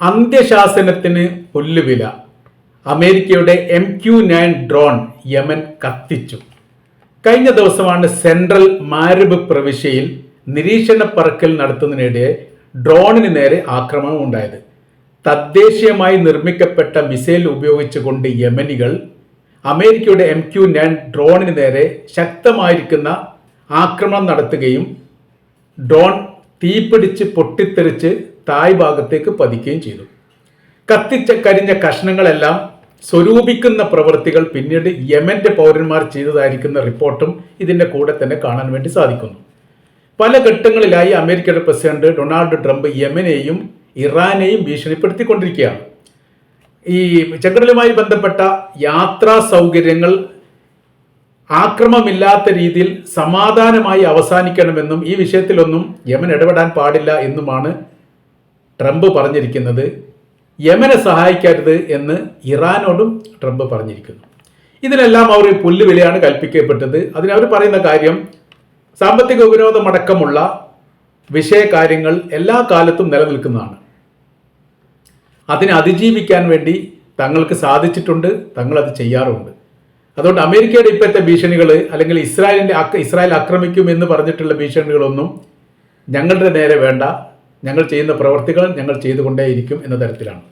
അന്ത്യശാസനത്തിന് പുല്ലുവില. അമേരിക്കയുടെ M Q nine drone Yemen കത്തിച്ചു. കഴിഞ്ഞ ദിവസമാണ് സെൻട്രൽ മാരിബ് പ്രവിശ്യയിൽ നിരീക്ഷണ പറക്കൽ നടത്തുന്നതിനിടെ ഡ്രോണിന് നേരെ ആക്രമണം ഉണ്ടായത്. തദ്ദേശീയമായി നിർമ്മിക്കപ്പെട്ട മിസൈൽ ഉപയോഗിച്ചുകൊണ്ട് യമനികൾ അമേരിക്കയുടെ എം ക്യു നയൻ ഡ്രോണിന് നേരെ ശക്തമായിരിക്കുന്ന ആക്രമണം നടത്തുകയും ഡ്രോൺ തീപിടിച്ച് പൊട്ടിത്തെറിച്ച് തായ് ഭാഗത്തേക്ക് പതിക്കുകയും ചെയ്തു. കത്തിച്ച കരിഞ്ഞ കഷ്ണങ്ങളെല്ലാം സ്വരൂപിക്കുന്ന പ്രവൃത്തികൾ പിന്നീട് യമന്റെ പൗരന്മാർ ചെയ്തതായിരിക്കുന്ന റിപ്പോർട്ടും ഇതിന്റെ കൂടെ തന്നെ കാണാൻ വേണ്ടി സാധിക്കുന്നു. പല ഘട്ടങ്ങളിലായി അമേരിക്കയുടെ പ്രസിഡന്റ് ഡൊണാൾഡ് ട്രംപ് യമനെയും ഇറാനെയും ഭീഷണിപ്പെടുത്തിക്കൊണ്ടിരിക്കുകയാണ്. ഈ ചെങ്കടലുമായി ബന്ധപ്പെട്ട യാത്രാ സൗകര്യങ്ങൾ ആക്രമമില്ലാത്ത രീതിയിൽ സമാധാനമായി അവസാനിക്കണമെന്നും ഈ വിഷയത്തിലൊന്നും യമൻ ഇടപെടാൻ പാടില്ല എന്നുമാണ് ട്രംപ് പറഞ്ഞിരിക്കുന്നത് യമനെ സഹായിക്കരുത് എന്ന് ഇറാനോടും ട്രംപ് പറഞ്ഞിരിക്കുന്നു. ഇതിനെല്ലാം അവർ പുല്ലുവിലയാണ് കൽപ്പിക്കപ്പെട്ടത്. അതിന് അവർ പറയുന്ന കാര്യം സാമ്പത്തിക ഉപരോധമടക്കമുള്ള വിഷയകാര്യങ്ങൾ എല്ലാ കാലത്തും നിലനിൽക്കുന്നതാണ്. അതിനെ അതിജീവിക്കാൻ വേണ്ടി തങ്ങൾക്ക് സാധിച്ചിട്ടുണ്ട് തങ്ങളത് ചെയ്യാറുണ്ട്. അതുകൊണ്ട് അമേരിക്കയുടെ ഇപ്പോഴത്തെ ഭീഷണികൾ അല്ലെങ്കിൽ ഇസ്രായേലിന്റെ ഇസ്രായേൽ ആക്രമിക്കും എന്ന് പറഞ്ഞിട്ടുള്ള ഭീഷണികളൊന്നും ഞങ്ങളുടെ നേരെ വേണ്ട. ഞങ്ങൾ ചെയ്യുന്ന പ്രവർത്തികൾ ഞങ്ങൾ ചെയ്തുകൊണ്ടേയിരിക്കും എന്ന തരത്തിലാണ്.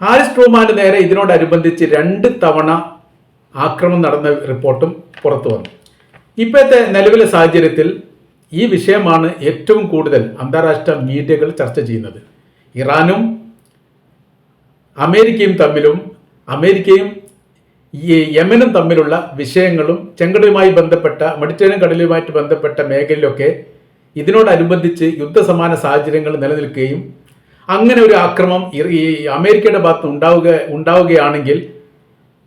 ഹാരിസ് ട്രൂമാന് നേരെ ഇതിനോടനുബന്ധിച്ച് രണ്ട് തവണ ആക്രമണം നടന്ന റിപ്പോർട്ടും പുറത്തു വന്നു. ഇപ്പോഴത്തെ നിലവിലെ സാഹചര്യത്തിൽ ഈ വിഷയമാണ് ഏറ്റവും കൂടുതൽ അന്താരാഷ്ട്ര മീഡിയകൾ ചർച്ച ചെയ്യുന്നത്. ഇറാനും അമേരിക്കയും തമ്മിലും അമേരിക്കയും ഈ യമനും തമ്മിലുള്ള വിഷയങ്ങളും ചെങ്കടലുമായി ബന്ധപ്പെട്ട മെഡിറ്ററേനിയൻ കടലുമായിട്ട് ബന്ധപ്പെട്ട മേഖലയിലൊക്കെ ഇതിനോടനുബന്ധിച്ച് യുദ്ധസമാന സാഹചര്യങ്ങൾ നിലനിൽക്കുകയും അങ്ങനെ ഒരു ആക്രമം ഈ അമേരിക്കയുടെ ഭാഗത്ത് ഉണ്ടാവുക ഉണ്ടാവുകയാണെങ്കിൽ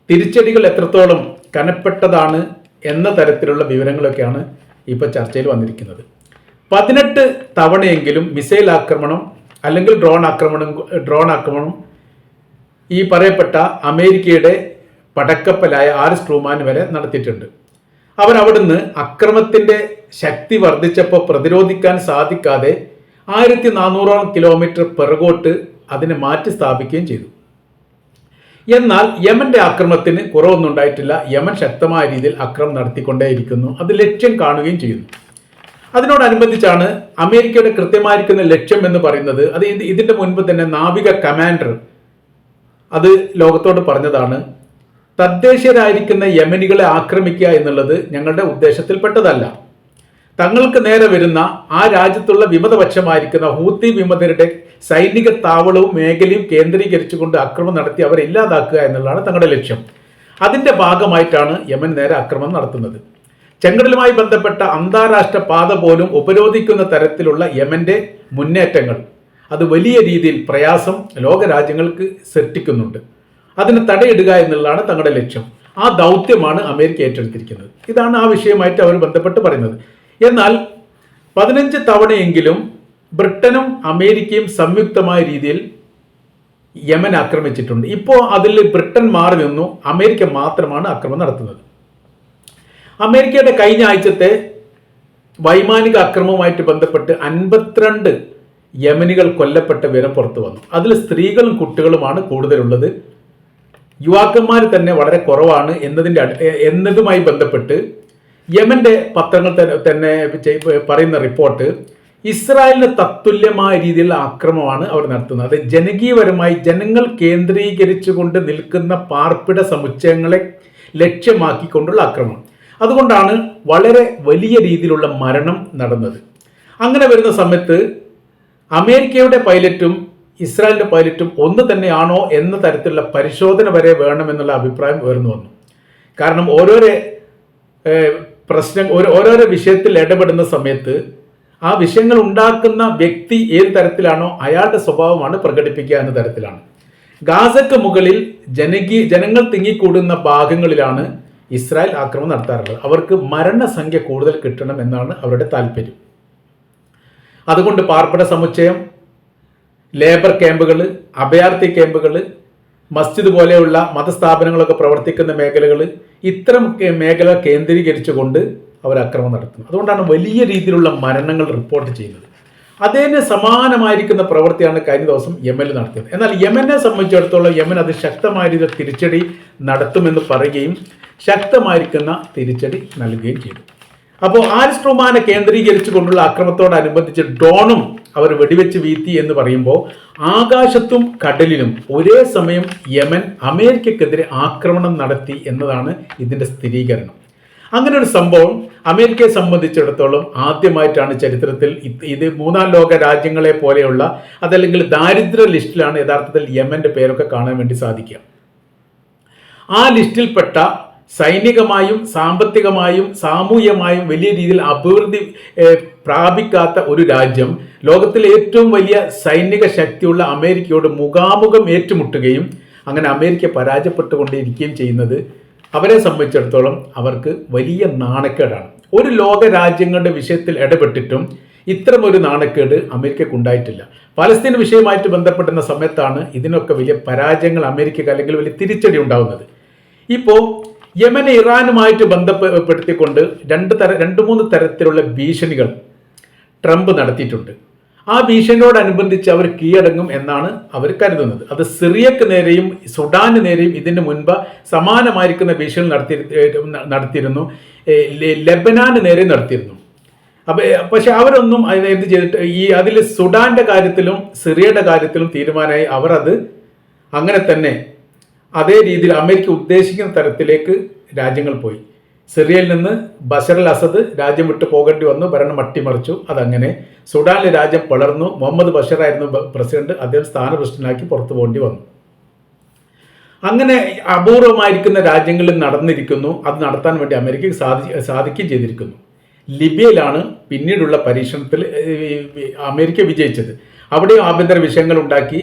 തിരിച്ചടികൾ എത്രത്തോളം കനപ്പെട്ടതാണ് എന്ന തരത്തിലുള്ള വിവരങ്ങളൊക്കെയാണ് ഇപ്പോൾ ചർച്ചയിൽ വന്നിരിക്കുന്നത്. പതിനെട്ട് തവണയെങ്കിലും മിസൈൽ ആക്രമണം അല്ലെങ്കിൽ ഡ്രോൺ ആക്രമണം ഡ്രോൺ ആക്രമണം ഈ പറയപ്പെട്ട അമേരിക്കയുടെ പടക്കപ്പലായ ആർ എസ് ട്രൂമാൻ വരെ നടത്തിയിട്ടുണ്ട്. അവർ അവിടുന്ന് അക്രമത്തിന്റെ ശക്തി വർദ്ധിച്ചപ്പോൾ പ്രതിരോധിക്കാൻ സാധിക്കാതെ ആയിരത്തി നാനൂറോളം കിലോമീറ്റർ പിറകോട്ട് അതിനെ മാറ്റി സ്ഥാപിക്കുകയും ചെയ്തു. എന്നാൽ യമന്റെ ആക്രമണത്തിന് കുറവൊന്നും ഉണ്ടായിട്ടില്ല. യമൻ ശക്തമായ രീതിയിൽ അക്രമം നടത്തിക്കൊണ്ടേയിരിക്കുന്നു. അത് ലക്ഷ്യം കാണുകയും ചെയ്യുന്നു. അതിനോടനുബന്ധിച്ചാണ് അമേരിക്കയുടെ കൃത്യമായിരിക്കുന്ന ലക്ഷ്യം എന്ന് പറയുന്നത്. അത് ഇതിന്റെ മുൻപ് തന്നെ നാവിക കമാൻഡർ അത് ലോകത്തോട് പറഞ്ഞതാണ്. തദ്ദേശീയരായിരിക്കുന്ന യമനികളെ ആക്രമിക്കുക എന്നുള്ളത് ഞങ്ങളുടെ ഉദ്ദേശത്തിൽപ്പെട്ടതല്ല. തങ്ങൾക്ക് നേരെ വരുന്ന ആ രാജ്യത്തുള്ള വിമതപക്ഷമായിരിക്കുന്ന ഹൂത്തി വിമതരുടെ സൈനിക താവളവും മേഖലയും കേന്ദ്രീകരിച്ചുകൊണ്ട് ആക്രമണം നടത്തി അവരെ ഇല്ലാതാക്കുക എന്നുള്ളതാണ് തങ്ങളുടെ ലക്ഷ്യം. അതിന്റെ ഭാഗമായിട്ടാണ് യമൻ നേരെ ആക്രമണം നടത്തുന്നത്. ചെങ്കടലുമായി ബന്ധപ്പെട്ട അന്താരാഷ്ട്ര പാത പോലും ഉപരോധിക്കുന്ന തരത്തിലുള്ള യമന്റെ മുന്നേറ്റങ്ങൾ. അത് വലിയ രീതിയിൽ പ്രയാസം ലോകരാജ്യങ്ങൾക്ക് സൃഷ്ടിക്കുന്നുണ്ട്. അതിന് തടയിടുക എന്നുള്ളതാണ് തങ്ങളുടെ ലക്ഷ്യം. ആ ദൗത്യമാണ് അമേരിക്ക ഏറ്റെടുത്തിരിക്കുന്നത്. ഇതാണ് ആ വിഷയമായിട്ട് അവർ ബന്ധപ്പെട്ട് പറയുന്നത്. എന്നാൽ പതിനഞ്ച് തവണയെങ്കിലും ബ്രിട്ടനും അമേരിക്കയും സംയുക്തമായ രീതിയിൽ യമൻ ആക്രമിച്ചിട്ടുണ്ട്. ഇപ്പോൾ അതിൽ ബ്രിട്ടൻ മാറി നിന്നു. അമേരിക്ക മാത്രമാണ് ആക്രമണം നടത്തുന്നത്. അമേരിക്കയുടെ കഴിഞ്ഞ ആഴ്ചത്തെ വൈമാനിക അക്രമവുമായിട്ട് ബന്ധപ്പെട്ട് അൻപത്തിരണ്ട് യമനികൾ കൊല്ലപ്പെട്ട വിവരം പുറത്തു വന്നു. അതിൽ സ്ത്രീകളും കുട്ടികളുമാണ് കൂടുതലുള്ളത്. യുവാക്കന്മാർ തന്നെ വളരെ കുറവാണ് എന്നതിന്റെ എന്നതുമായി ബന്ധപ്പെട്ട് യമന്റെ പത്രങ്ങൾ തന്നെ- തന്നെ പറയുന്ന റിപ്പോർട്ട് ഇസ്രായേലിന് തത്തുല്യമായ രീതിയിലുള്ള ആക്രമമാണ് അവർ നടത്തുന്നത്. അത് ജനകീയപരമായി ജനങ്ങൾ കേന്ദ്രീകരിച്ചുകൊണ്ട് നിൽക്കുന്ന പാർപ്പിട സമുച്ചയങ്ങളെ ലക്ഷ്യമാക്കിക്കൊണ്ടുള്ള ആക്രമണം. അതുകൊണ്ടാണ് വളരെ വലിയ രീതിയിലുള്ള മരണം നടന്നത്. അങ്ങനെ വരുന്ന സമയത്ത് അമേരിക്കയുടെ പൈലറ്റും ഇസ്രായേലിന്റെ പൈലറ്റും ഒന്ന് തന്നെയാണോ എന്ന തരത്തിലുള്ള പരിശോധന വരെ വേണമെന്നുള്ള അഭിപ്രായം ഉയർന്നു വന്നു. കാരണം ഓരോരോ പ്രശ്നം ഓരോ- ഓരോരോ വിഷയത്തിൽ ഇടപെടുന്ന സമയത്ത് ആ വിഷയങ്ങൾ ഉണ്ടാക്കുന്ന വ്യക്തി ഏത് തരത്തിലാണോ അയാളുടെ സ്വഭാവമാണ് പ്രകടിപ്പിക്കുക എന്ന തരത്തിലാണ്. ഗാസക്ക് മുകളിൽ ജനകീയ ജനങ്ങൾ തിങ്ങിക്കൂടുന്ന ഭാഗങ്ങളിലാണ് ഇസ്രായേൽ ആക്രമണം നടത്താറുള്ളത്. അവർക്ക് മരണസംഖ്യ കൂടുതൽ കിട്ടണം എന്നാണ് അവരുടെ താല്പര്യം. അതുകൊണ്ട് പാർപ്പിട സമുച്ചയം ലേബർ ക്യാമ്പുകൾ അഭയാർത്ഥി ക്യാമ്പുകൾ മസ്ജിദ് പോലെയുള്ള മതസ്ഥാപനങ്ങളൊക്കെ പ്രവർത്തിക്കുന്ന മേഖലകൾ ഇത്തരം മേഖല കേന്ദ്രീകരിച്ചുകൊണ്ട് അവർ അക്രമം നടത്തുന്നു. അതുകൊണ്ടാണ് വലിയ രീതിയിലുള്ള മരണങ്ങൾ റിപ്പോർട്ട് ചെയ്യുന്നത്. അതിന് സമാനമായിരിക്കുന്ന പ്രവൃത്തിയാണ് കഴിഞ്ഞ ദിവസം യമനിൽ നടത്തിയത്. എന്നാൽ യമനെ സംബന്ധിച്ചിടത്തോളം യമൻ അത് ശക്തമായ രീതിയിൽ തിരിച്ചടി നടത്തുമെന്ന് പറയുകയും ശക്തമായിരിക്കുന്ന തിരിച്ചടി നൽകുകയും ചെയ്തു. അപ്പോൾ ആരിസ്ട്രോമാനെ കേന്ദ്രീകരിച്ചു കൊണ്ടുള്ള ആക്രമണത്തോടനുബന്ധിച്ച് ഡോണും അവർ വെടിവെച്ച് വീഴ്ത്തി എന്ന് പറയുമ്പോൾ ആകാശത്തും കടലിലും ഒരേ സമയം യമൻ അമേരിക്കക്കെതിരെ ആക്രമണം നടത്തി എന്നതാണ് ഇതിന്റെ സ്ഥിരീകരണം. അങ്ങനെ ഒരു സംഭവം അമേരിക്കയെ സംബന്ധിച്ചിടത്തോളം ആദ്യമായിട്ടാണ് ചരിത്രത്തിൽ ഇത് മൂന്നാം ലോക രാജ്യങ്ങളെ പോലെയുള്ള അതല്ലെങ്കിൽ ദാരിദ്ര്യ ലിസ്റ്റിലാണ് യഥാർത്ഥത്തിൽ യമന്റെ പേരൊക്കെ കാണാൻ വേണ്ടി സാധിക്കുക. ആ ലിസ്റ്റിൽപ്പെട്ട സൈനികമായും സാമ്പത്തികമായും സാമൂഹ്യമായും വലിയ രീതിയിൽ അഭിവൃദ്ധി പ്രാപിക്കാത്ത ഒരു രാജ്യം ലോകത്തിലെ ഏറ്റവും വലിയ സൈനിക ശക്തിയുള്ള അമേരിക്കയോട് മുഖാമുഖം ഏറ്റുമുട്ടുകയും അങ്ങനെ അമേരിക്ക പരാജയപ്പെട്ടുകൊണ്ടിരിക്കുകയും ചെയ്യുന്നത് അവരെ സംബന്ധിച്ചിടത്തോളം അവർക്ക് വലിയ നാണക്കേടാണ്. ഒരു ലോക രാജ്യങ്ങളുടെ വിഷയത്തിൽ ഇടപെട്ടിട്ടും ഇത്തരമൊരു നാണക്കേട് അമേരിക്കക്ക് ഉണ്ടായിട്ടില്ല പലസ്തീൻ വിഷയമായിട്ട് ബന്ധപ്പെടുന്ന സമയത്താണ് ഇതിനൊക്കെ വലിയ പരാജയങ്ങൾ അമേരിക്കക്ക് അല്ലെങ്കിൽ വലിയ തിരിച്ചടി ഉണ്ടാകുന്നത്. ഇപ്പോൾ യമനെ ഇറാനുമായിട്ട് ബന്ധപ്പെടുത്തിക്കൊണ്ട് രണ്ട് തര രണ്ട് മൂന്ന് തരത്തിലുള്ള ഭീഷണികൾ ട്രംപ് നടത്തിയിട്ടുണ്ട്. ആ ഭീഷണിയോടനുബന്ധിച്ച് അവർ കീഴടങ്ങും എന്നാണ് അവർ കരുതുന്നത്. അത് സിറിയക്ക് നേരെയും സുഡാന് നേരെയും ഇതിന് മുൻപ് സമാനമായിരിക്കുന്ന ഭീഷണി നടത്തി നടത്തിയിരുന്നു. ലെബനാന് നേരെ നടത്തിയിരുന്നു അപ്പൊ പക്ഷെ അവരൊന്നും അതിന് എന്ത് ചെയ്തിട്ട് ഈ അതിൽ സുഡാന്റെ കാര്യത്തിലും സിറിയയുടെ കാര്യത്തിലും തീരുമാനമായി അവർ അത് അങ്ങനെ തന്നെ അതേ രീതിയിൽ അമേരിക്ക ഉദ്ദേശിക്കുന്ന തരത്തിലേക്ക് രാജ്യങ്ങൾ പോയി. സിറിയയിൽ നിന്ന് ബഷർ അൽ അസദ് രാജ്യം വിട്ടു പോകേണ്ടി വന്നു ഭരണം അട്ടിമറിച്ചു. അതങ്ങനെ സുഡാനിലെ രാജ്യം പിളർന്നു മുഹമ്മദ് ബഷർ ആയിരുന്നു പ്രസിഡന്റ്. അദ്ദേഹം സ്ഥാനഭ്രഷ്ടനാക്കി പുറത്തു പോകേണ്ടി വന്നു. അങ്ങനെ അപൂർവമായിരിക്കുന്ന രാജ്യങ്ങളിൽ നടന്നിരിക്കുന്നു. അത് നടത്താൻ വേണ്ടി അമേരിക്കയ്ക്ക് സാധി സാധിക്കുകയും ചെയ്തിരിക്കുന്നു. ലിബിയയിലാണ് പിന്നീടുള്ള പരീക്ഷണത്തിൽ അമേരിക്ക വിജയിച്ചത്. അവിടെയും ആഭ്യന്തര വിഷയങ്ങൾ ഉണ്ടാക്കി.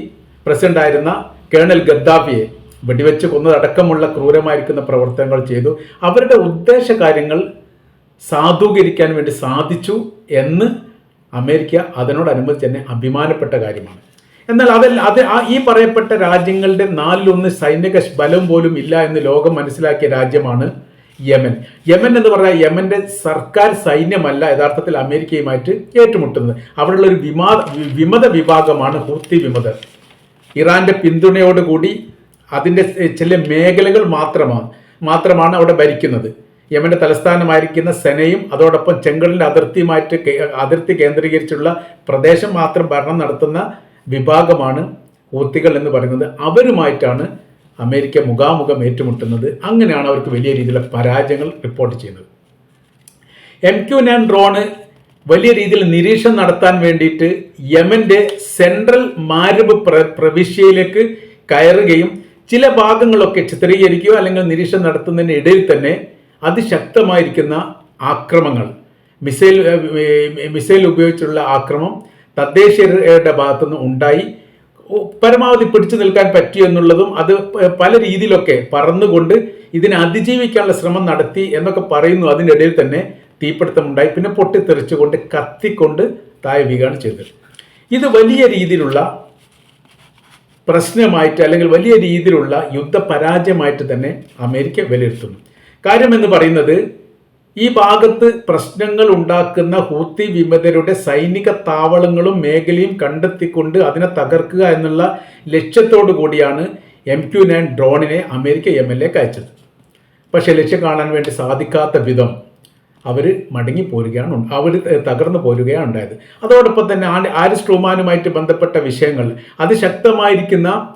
പ്രസിഡന്റ് ആയിരുന്ന കേണൽ ഗദ്ദാഫിയെ വെടിവെച്ച് കൊന്നതടക്കമുള്ള ക്രൂരമായിരിക്കുന്ന പ്രവർത്തനങ്ങൾ ചെയ്തു. അവരുടെ ഉദ്ദേശ കാര്യങ്ങൾ സാധൂകരിക്കാൻ വേണ്ടി സാധിച്ചു എന്ന് അമേരിക്ക അതിനോടനുബന്ധിച്ച് തന്നെ അഭിമാനപ്പെട്ട കാര്യമാണ്. എന്നാൽ അതല്ല അത് ഈ പറയപ്പെട്ട രാജ്യങ്ങളുടെ നാലിലൊന്ന് സൈനിക ബലം പോലും ഇല്ല എന്ന് ലോകം മനസ്സിലാക്കിയ രാജ്യമാണ് യമൻ. യമൻ എന്ന് പറഞ്ഞാൽ യമന്റെ സർക്കാർ സൈന്യമല്ല യഥാർത്ഥത്തിൽ അമേരിക്കയുമായിട്ട് ഏറ്റുമുട്ടുന്നത്. അവിടെയുള്ള ഒരു വിമാ വിമത വിഭാഗമാണ് ഹൂത്തി വിമതർ. ഇറാന്റെ പിന്തുണയോടുകൂടി അതിന്റെ ചില മേഖലകൾ മാത്രമാണ് മാത്രമാണ് അവിടെ ഭരിക്കുന്നത്. യമന്റെ തലസ്ഥാനമായിരിക്കുന്ന സെനയും അതോടൊപ്പം ചെങ്കളിന്റെ അതിർത്തിയുമായിട്ട് അതിർത്തി കേന്ദ്രീകരിച്ചുള്ള പ്രദേശം മാത്രം ഭരണം നടത്തുന്ന വിഭാഗമാണ് ഹൂത്തികൾ എന്ന് പറയുന്നത്. അവരുമായിട്ടാണ് അമേരിക്ക മുഖാമുഖം ഏറ്റുമുട്ടുന്നത്. അങ്ങനെയാണ് അവർക്ക് വലിയ രീതിയിലുള്ള പരാജയങ്ങൾ റിപ്പോർട്ട് ചെയ്യുന്നത്. എം ക്യു നയൻ ഡ്രോണ് വലിയ രീതിയിൽ നിരീക്ഷണം നടത്താൻ വേണ്ടിയിട്ട് യമന്റെ സെൻട്രൽ മാരിബ് പ്ര പ്രവിശ്യയിലേക്ക് കയറുകയും ചില ഭാഗങ്ങളൊക്കെ ചിത്രീകരിക്കുക അല്ലെങ്കിൽ നിരീക്ഷണം നടത്തുന്നതിന് ഇടയിൽ തന്നെ അതിശക്തമായിരിക്കുന്ന ആക്രമങ്ങൾ. മിസൈൽ മിസൈൽ ഉപയോഗിച്ചുള്ള ആക്രമം തദ്ദേശീയരുടെ ഭാഗത്തുനിന്ന് ഉണ്ടായി. പരമാവധി പിടിച്ചു നിൽക്കാൻ പറ്റി എന്നുള്ളതും അത് പല രീതിയിലൊക്കെ പറന്നുകൊണ്ട് ഇതിനെ അതിജീവിക്കാനുള്ള ശ്രമം നടത്തി എന്നൊക്കെ പറയുന്നു. അതിനിടയിൽ തന്നെ തീപിടുത്തമുണ്ടായി പിന്നെ പൊട്ടിത്തെറിച്ചുകൊണ്ട് കത്തിക്കൊണ്ട് തായ വീഴുകയാണ് ചെയ്തത്. ഇത് വലിയ രീതിയിലുള്ള പ്രശ്നമായിട്ട് അല്ലെങ്കിൽ വലിയ രീതിയിലുള്ള യുദ്ധ പരാജയമായിട്ട് തന്നെ അമേരിക്ക വിലയിരുത്തുന്നു. കാര്യം എന്ന് പറയുന്നത് ഈ ഭാഗത്ത് പ്രശ്നങ്ങൾ ഉണ്ടാക്കുന്ന ഹൂത്തി വിമതരുടെ സൈനിക താവളങ്ങളും മേഖലയും കണ്ടെത്തിക്കൊണ്ട് അതിനെ തകർക്കുക എന്നുള്ള ലക്ഷ്യത്തോടു കൂടിയാണ് എം ക്യു നയൻ ഡ്രോണിനെ അമേരിക്ക എം എൽ എ അയച്ചത്. പക്ഷേ ലക്ഷ്യം കാണാൻ വേണ്ടി സാധിക്കാത്ത വിധം അവർ മടങ്ങി പോരുകയാണ് ഉണ്ട- അവർ തകർന്നു പോരുകയാണ് ഉണ്ടായത്. അതോടൊപ്പം തന്നെ ആ- ആരിസ്ട്രോമാനുമായിട്ട് ബന്ധപ്പെട്ട വിഷയങ്ങൾ അതിശക്തമായിരിക്കുന്ന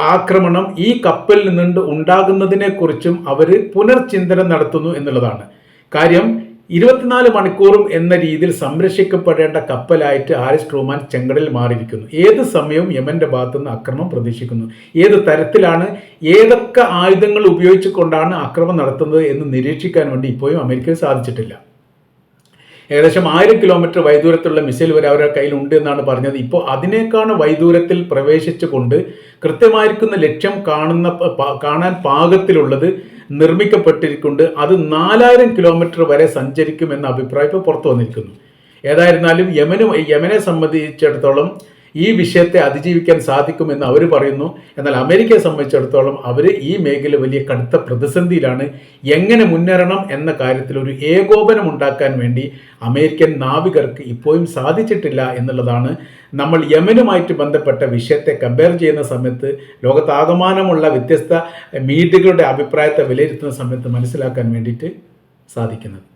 ആക്രമണം ഈ കപ്പലിൽ നിന്ന് ഉണ്ടാകുന്നതിനെക്കുറിച്ചും അവർ പുനർചിന്തനം നടത്തുന്നു എന്നുള്ളതാണ്. കാര്യം ഇരുപത്തിനാല് മണിക്കൂറും എന്ന രീതിയിൽ സംരക്ഷിക്കപ്പെടേണ്ട കപ്പലായിട്ട് ആരിസ് ട്രൂമാൻ ചെങ്കടൽ മാറിയിരിക്കുന്നു. ഏത് സമയവും യമന്റെ ഭാഗത്തുനിന്ന് അക്രമം പ്രതീക്ഷിക്കുന്നു. ഏത് തരത്തിലാണ് ഏതൊക്കെ ആയുധങ്ങൾ ഉപയോഗിച്ചുകൊണ്ടാണ് അക്രമം നടത്തുന്നത് എന്ന് നിരീക്ഷിക്കാൻ വേണ്ടി ഇപ്പോഴും അമേരിക്കയിൽ സാധിച്ചിട്ടില്ല. ഏകദേശം ആയിരം കിലോമീറ്റർ വൈദൂരത്തുള്ള മിസൈൽ വരെ അവരുടെ കയ്യിൽ ഉണ്ട് എന്നാണ് പറഞ്ഞത്. ഇപ്പോൾ അതിനേക്കാണ് വൈദൂരത്തിൽ പ്രവേശിച്ചുകൊണ്ട് കൃത്യമായിരിക്കുന്ന ലക്ഷ്യം കാണുന്ന കാണാൻ പാകത്തിലുള്ളത് നിർമ്മിക്കപ്പെട്ടിരിക്കൊണ്ട് അത് നാലായിരം കിലോമീറ്റർ വരെ സഞ്ചരിക്കുമെന്ന അഭിപ്രായം ഇപ്പോൾ പുറത്തു വന്നിരിക്കുന്നു. ഏതായിരുന്നാലും യമന് യമനെ സംബന്ധിച്ചിടത്തോളം ഈ വിഷയത്തെ അതിജീവിക്കാൻ സാധിക്കുമെന്ന് അവർ പറയുന്നു. എന്നാൽ അമേരിക്കയെ സംബന്ധിച്ചിടത്തോളം അവർ ഈ മേഖല വലിയ കടുത്ത പ്രതിസന്ധിയിലാണ് എങ്ങനെ മുന്നേറണം എന്ന കാര്യത്തിൽ ഒരു ഏകോപനം ഉണ്ടാക്കാൻ വേണ്ടി അമേരിക്കൻ നാവികർക്ക് ഇപ്പോഴും സാധിച്ചിട്ടില്ല എന്നുള്ളതാണ് നമ്മൾ യമനുമായിട്ട് ബന്ധപ്പെട്ട വിഷയത്തെ കമ്പയർ ചെയ്യുന്ന സമയത്ത് ലോകത്താകമാനമുള്ള വ്യത്യസ്ത മീഡിയകളുടെ അഭിപ്രായത്തെ വിലയിരുത്തുന്ന സമയത്ത് മനസ്സിലാക്കാൻ വേണ്ടിയിട്ട് സാധിക്കുന്നത്.